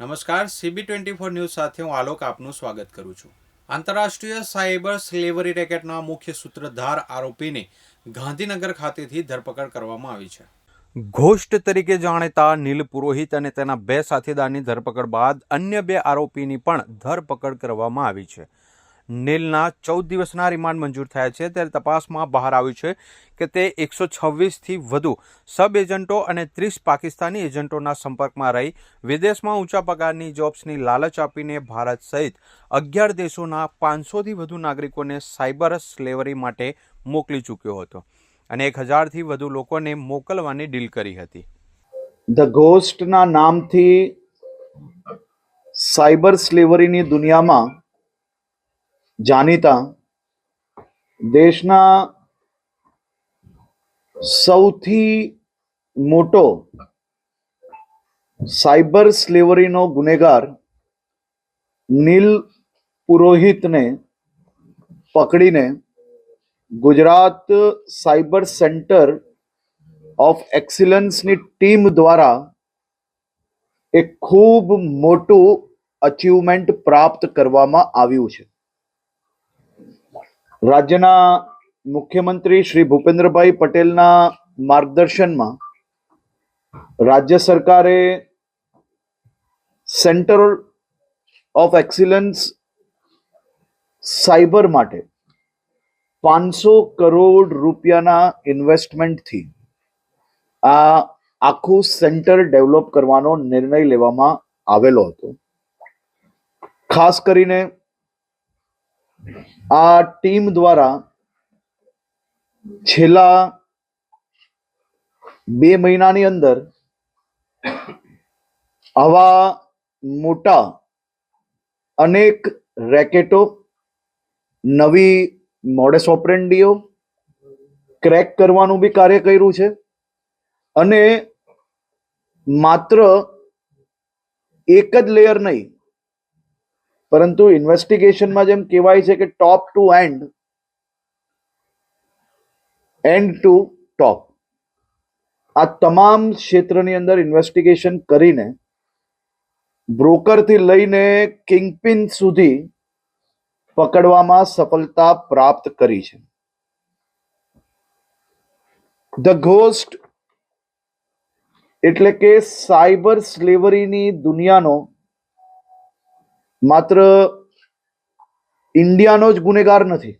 નમસ્કાર CB twenty four news સાથે હું આલોક આપનું સ્વાગત કરું છું. આંતરરાષ્ટ્રીય સાયબર સ્લેવરી રેકેટના મુખ્ય સૂત્રધાર આરોપીને ગાંધીનગર ખાતેથી ધરપકડ કરવામાં આવી છે. ઘોષ્ટ તરીકે જાણીતા નીલ પુરોહિત અને તેના બે સાથીદારની ધરપકડ બાદ અન્ય બે આરોપીની પણ ધરપકડ કરવામાં આવી છે. નીલના ચૌદ દિવસના રિમાન્ડ મંજૂર થયા છે. ત્યારે તપાસમાં બહાર આવ્યું છે કે તે એકસો છવ્વીસથી વધુ સબ એજન્ટો અને ત્રીસ પાકિસ્તાની એજન્ટોના સંપર્કમાં રહી. વિદેશમાં ઊંચા પગારની, જોબ્સની લાલચ આપીને ભારત સહિત અગિયાર દેશોના પાંચસોથી વધુ નાગરિકોને સાયબર સ્લેવરી માટે મોકલી ચૂક્યો હતો અને એક હજારથી વધુ લોકોને મોકલવાની ડીલ કરી હતી. ધ ઘોસ્ટના નામથી સાયબર સ્લેવરીની દુનિયામાં જાણીતા દેશના સૌથી મોટો સાયબર સ્લેવરીનો ગુનેગાર નીલ પુરોહિતને પકડીને ગુજરાત સાયબર સેન્ટર ઓફ એક્સિલન્સની ટીમ દ્વારા એક ખૂબ મોટું અચીવમેન્ટ પ્રાપ્ત કરવામાં આવ્યું છે. રાજ્યના મુખ્યમંત્રી શ્રી ભૂપેન્દ્રભાઈ પટેલના માર્ગદર્શનમાં રાજ્ય સરકારે સેન્ટર ઓફ એક્સિલન્સ સાયબર માટે પાંચસો કરોડ રૂપિયાના ઇન્વેસ્ટમેન્ટથી આ આખું સેન્ટર ડેવલપ કરવાનો નિર્ણય લેવામાં આવેલો હતો. ખાસ કરીને આ ટીમ દ્વારા છેલ્લા બે મહિનાની અંદર આવા મોટા અનેક રેકેટો, નવી મોડેસ ઓપરેન્ડીઓ ક્રેક કરવાનું બી કાર્ય કર્યું છે અને માત્ર એક જ લેયર નહીં પરંતુ ઇન્વેસ્ટિગેશનમાં જેમ કહેવાય છે કે top to end end to top આ તમામ ક્ષેત્રની અંદર ઇન્વેસ્ટિગેશન કરીને બ્રોકરથી લઈને કિંગપિન સુધી પકડવામાં સફળતા પ્રાપ્ત કરી છે. ધ ઘોસ્ટ એટલે કે સાયબર સ્લેવરીની દુનિયાનો માત્ર ઇન્ડિયાનો જ ગુનેગાર નથી.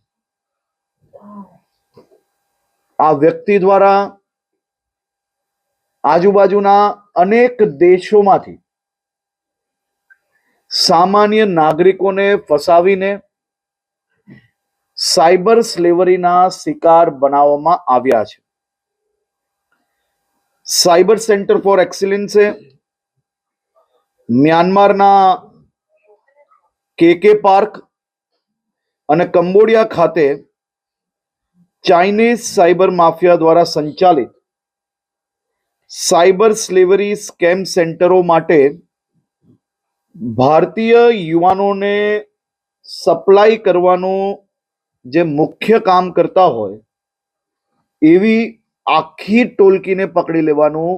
આ વ્યક્તિ દ્વારા આજુબાજુના અનેક દેશોમાંથી સામાન્ય નાગરિકોને ફસાવીને સાયબર સ્લેવરીના શિકાર બનાવવામાં આવ્યા છે. સાયબર સેન્ટર ફોર એક્સિલન્સે મ્યાનમારના કેકે પાર્ક અને કંબોડિયા ખાતે ચાઇનીઝ સાયબર માફિયા દ્વારા સંચાલિત સાયબર સ્લેવરી સ્કેમ સેન્ટરો માટે ભારતીય યુવાનોને સપ્લાય કરવાનું જે મુખ્ય કામ કરતા હોય, એવી આખી ટોલકીને પકડી લેવાનું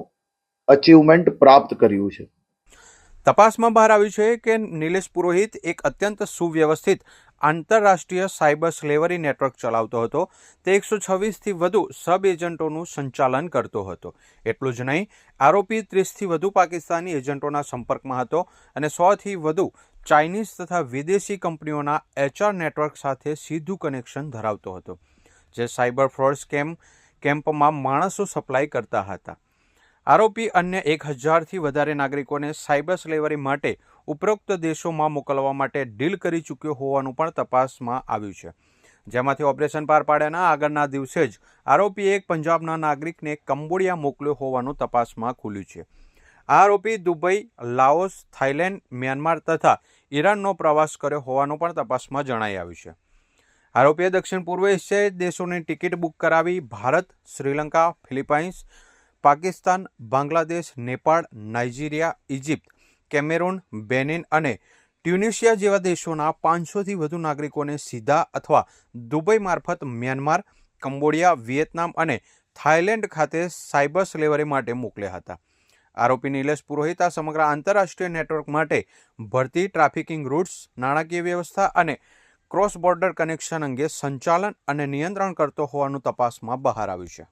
અચીવમેન્ટ પ્રાપ્ત કર્યું છે. તપાસમાં બહાર આવ્યું છે કે નિલેશ પુરોહિત એક અત્યંત સુવ્યવસ્થિત આંતરરાષ્ટ્રીય સાયબર સ્લેવરી નેટવર્ક ચલાવતો હતો. તે એકસો છવ્વીસથી વધુ સબ એજન્ટોનું સંચાલન કરતો હતો. એટલું જ નહીં, આરોપી ત્રીસથી વધુ પાકિસ્તાની એજન્ટોના સંપર્કમાં હતો અને સોથી વધુ ચાઇનીઝ તથા વિદેશી કંપનીઓના એચઆર નેટવર્ક સાથે સીધું કનેક્શન ધરાવતો હતો, જે સાયબર ફ્રોડ સ્કેમ કેમ્પમાં માણસો સપ્લાય કરતા હતા. આરોપી અન્ય એક હજારથી વધારે નાગરિકોને સાયબર સ્લેવરી માટે ઉપરોક્ત દેશોમાં મોકલવા માટે ડીલ કરી ચૂક્યો હોવાનું પણ તપાસમાં આવ્યું છે. જેમાંથી ઓપરેશન પાર પાડ્યાના આગળના દિવસે જ આરોપીએ એક પંજાબના નાગરિકને કંબોડિયા મોકલ્યો હોવાનું તપાસમાં ખુલ્યું છે. આ આરોપી દુબઈ, લાઓસ, થાઇલેન્ડ, મ્યાનમાર તથા ઈરાનનો પ્રવાસ કર્યો હોવાનું પણ તપાસમાં જણાઈ આવ્યું છે. આરોપીએ દક્ષિણ પૂર્વ એશિયાઈ દેશોની ટિકિટ બુક કરાવી Bharat, Sri Lanka, Philippines Pakistan, Bangladesh, Nepal, Nigeria Egypt Cameroon, Benin અને ટ્યુનિશિયા જેવા દેશોના પાંચસોથી વધુ નાગરિકોને સીધા અથવા દુબઈ મારફત મ્યાનમાર, કંબોડિયા, વિયેતનામ અને થાઇલેન્ડ ખાતે સાયબર સ્લેવરી માટે મોકલ્યા હતા. આરોપી નિલેશ પુરોહિત આ સમગ્ર આંતરરાષ્ટ્રીય નેટવર્ક માટે ભરતી ટ્રાફિકિંગ રૂટ્સ, નાણાકીય વ્યવસ્થા અને ક્રોસ બોર્ડર કનેક્શન અંગે સંચાલન અને નિયંત્રણ કરતો હોવાનું તપાસમાં બહાર આવ્યું છે.